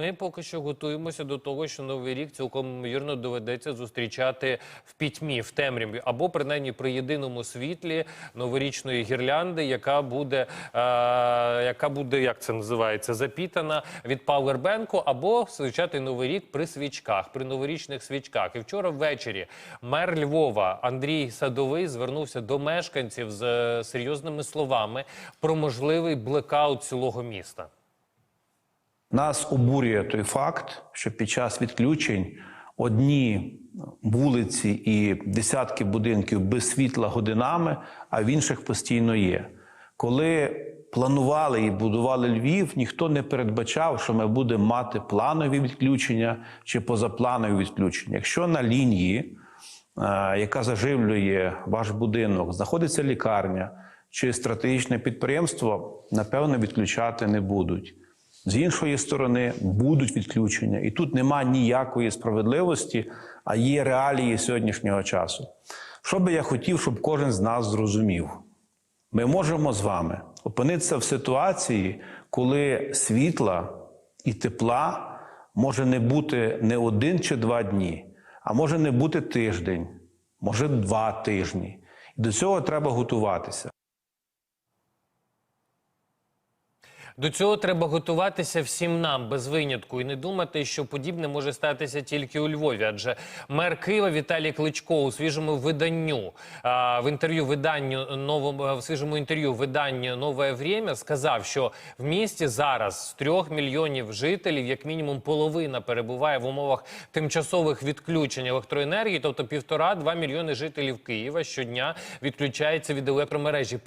Ми поки що готуємося до того, що новий рік цілком ймовірно доведеться зустрічати в пітьмі, в темряві, або принаймні при єдиному світлі новорічної гірлянди, яка буде, е, яка буде, як це називається, запітана від пауербенку, або зустрічати новий рік при свічках, при новорічних свічках. І вчора ввечері мер Львова Андрій Садовий звернувся до мешканців з е, серйозними словами про можливий блекаут цілого міста. Нас обурює той факт, що під час відключень одні вулиці і десятки будинків без світла годинами, а в інших постійно є. Коли планували і будували Львів, ніхто не передбачав, що ми будемо мати планові відключення чи позапланові відключення. Якщо на лінії, е, яка заживлює ваш будинок, знаходиться лікарня чи стратегічне підприємство, напевно, відключати не будуть. З іншої сторони будуть відключення, і тут нема ніякої справедливості, а є реалії сьогоднішнього часу. Що би я хотів, щоб кожен з нас зрозумів? Ми можемо з вами опинитися в ситуації, коли світла і тепла може не бути не один чи два дні, а може не бути тиждень, може два тижні. І до цього треба готуватися. До цього треба готуватися всім нам без винятку і не думати, що подібне може статися тільки у Львові. Адже мер Києва Віталій Кличко у свіжому виданню в інтерв'ю виданню новому в свіжому інтерв'ю виданню Нове Время сказав, що в місті зараз з трьох мільйонів жителів, як мінімум, половина перебуває в умовах тимчасових відключень електроенергії, тобто півтора-два мільйони жителів Києва щодня відключаються від електромережі.